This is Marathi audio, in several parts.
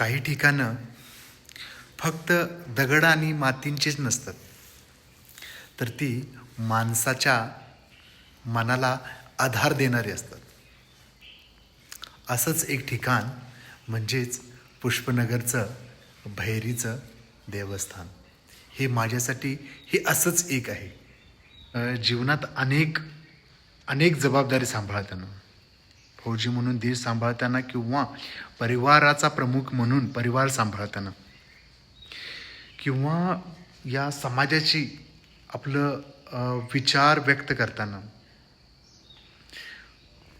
काही ठिकाणं फक्त दगड आणि मातींचीच नसतात. तर ती माणसाच्या मनाला आधार देणारी असतात. असंच एक ठिकाण म्हणजेच पुष्पनगरचं भैरीचं देवस्थान. हे माझ्यासाठी हे असंच एक आहे. जीवनात अनेक अनेक जबाबदारी सांभाळताना फौजी म्हणून देश सांभाळताना किंवा परिवाराचा प्रमुख म्हणून परिवार सांभाळताना. किंवा या समाजाची आपलं विचार व्यक्त करताना.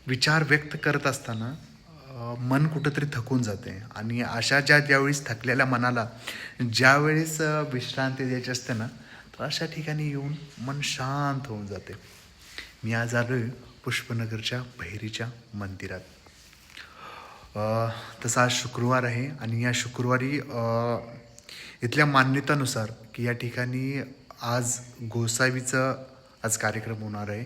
विचार व्यक्त करत असताना मन कुठंतरी थकून जाते. आणि अशा ज्या ज्यावेळेस थकलेल्या मनाला ज्यावेळेस विश्रांती द्यायची असते ना तर अशा ठिकाणी येऊन मन शांत होऊन जाते. मी आज आलो पुष्पनगरच्या बहिरीच्या मंदिरात. तसं तसा आज शुक्रवार आहे आणि या शुक्रवारी इथल्या मान्यतानुसार की या ठिकाणी आज गोसावीचं आज कार्यक्रम होणार आहे.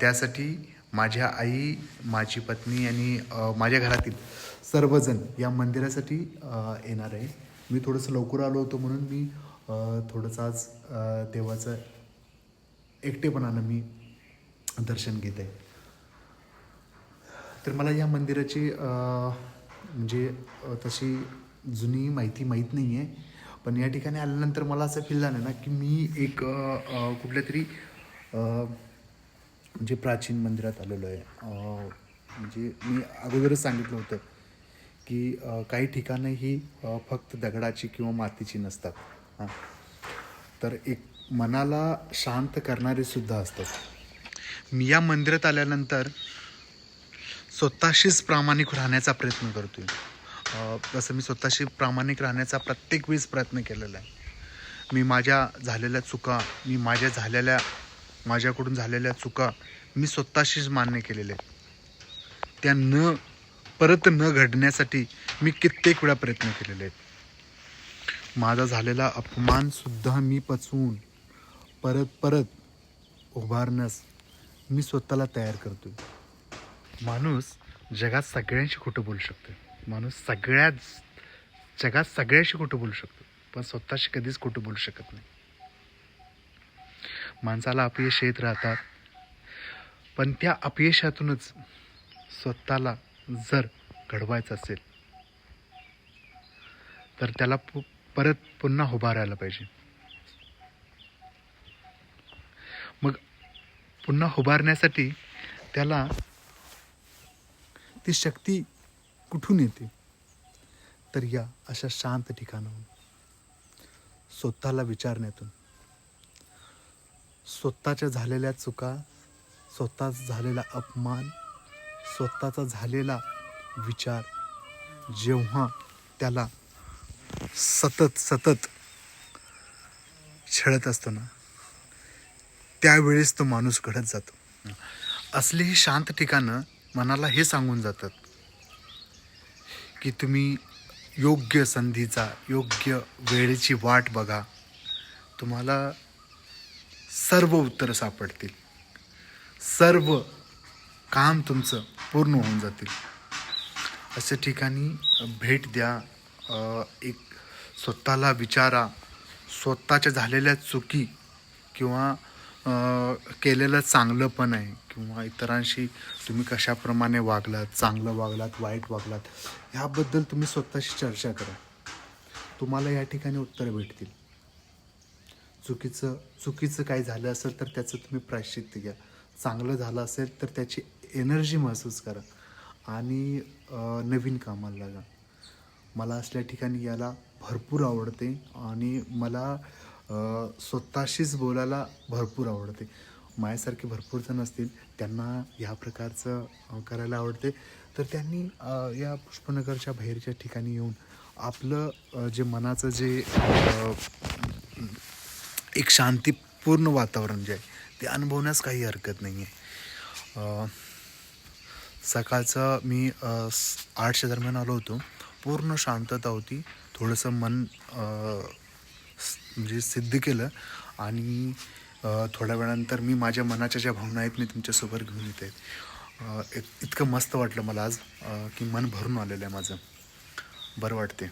त्यासाठी माझ्या आई माझी पत्नी आणि माझ्या घरातील सर्वजण या मंदिरासाठी येणार आहे. मी थोडंसं लवकर आलो होतो म्हणून मी थोडंसं आज देवाचं एकटेपणानं मी दर्शन घेत. आहे तर मला या मंदिराची म्हणजे तशी जुनी माहिती माहीत नाही आहे पण या ठिकाणी आल्यानंतर मला असं फील झालं ना की मी एक कुठल्या तरी म्हणजे प्राचीन मंदिरात आलेलो आहे म्हणजे मी अगोदरच सांगितलं होतं की काही ठिकाणं ही फक्त दगडाची किंवा मातीची नसतात. हां. तर एक मनाला शांत करणारे सुद्धा असतात. मी या मंदिरात आल्यानंतर स्वतःशीच प्रामाणिक राहण्याचा प्रयत्न करतोय. आहे तसं मी स्वतःशी प्रामाणिक राहण्याचा प्रत्येक वेळेस प्रयत्न केलेला आहे. मी माझ्या झालेल्या चुका मी माझ्या झालेल्या माझ्याकडून झालेल्या चुका मी स्वतःशीच मान्य केलेल्या आहेत. त्या न परत न घडण्यासाठी मी कित्येक वेळा प्रयत्न केलेले आहेत. माझा झालेला अपमानसुद्धा मी पचवून परत परत उभारण्यास मी स्वतःला तयार करतोय. माणूस जगात सगळ्यांशी खोटं बोलू शकतो माणूस सगळ्याच जगात सगळ्याशी खोटं बोलू शकतो. पण स्वतःशी कधीच खोटं बोलू शकत नाही. माणसाला अपयश येत राहतात. पण त्या अपयशातूनच स्वतःला जर घडवायचं असेल तर त्याला पु- परत पुन्हा उभारायला पाहिजे. मग पुन्हा उभारण्यासाठी त्याला ती शक्ती कुठून येते? तर या अशा शांत ठिकाणाहून. स्वतःला विचारण्यातून. स्वतःच्या झालेल्या चुका स्वतःच झालेला अपमान स्वतःचा झालेला विचार जेव्हा त्याला सतत सतत छळत असतो ना त्यावेळेस तो माणूस घडत जातो. असली ही शांत ठिकाणं मनाला हे सांगून जातात की तुम्ही योग्य संधीचा योग्य वेळेची वाट बघा. तुम्हाला सर्व उत्तरं सापडतील. सर्व काम तुमचं पूर्ण होऊन जातील. अशा ठिकाणी भेट द्या. एक स्वतःला विचारा. स्वतःच्या झालेल्या चुकी किंवा केलेलं चांगलं पण आहे. किंवा इतरांशी तुम्ही कशाप्रमाणे वागलात चांगलं वागलात वाईट वागलात ह्याबद्दल तुम्ही स्वतःशी चर्चा करा. तुम्हाला या ठिकाणी उत्तरं भेटतील. चुकीचं चुकीचं काय झालं असेल तर त्याचं तुम्ही प्रायश्चित्त घ्या. चांगलं झालं असेल तर त्याची एनर्जी महसूस करा. आणि नवीन कामाला लागा. मला असल्या ठिकाणी यायला भरपूर आवडते आणि मला स्वतःशीच बोलायला भरपूर आवडते. माझ्यासारखे भरपूर जण असतील त्यांना ह्या प्रकारचं करायला आवडते. तर त्यांनी या पुष्पनगरच्या बाहेरच्या ठिकाणी येऊन आपलं जे मनाचं जे एक शांतीपूर्ण वातावरण जे आहे ते अनुभवण्यास काही हरकत नाही आहे. सकाळचं मी आठच्या दरम्यान आलो होतो. पूर्ण शांतता होती. थोडंसं मन म्हणजे सिद्ध केलं आणि थोड्या वेळानंतर मी माझ्या मनाच्या ज्या भावना आहेत मी तुमच्यासोबत घेऊन येत. आहेत इत- इतकं मस्त वाटलं मला आज की मन भरून आलेलं आहे माझं. बरं वाटते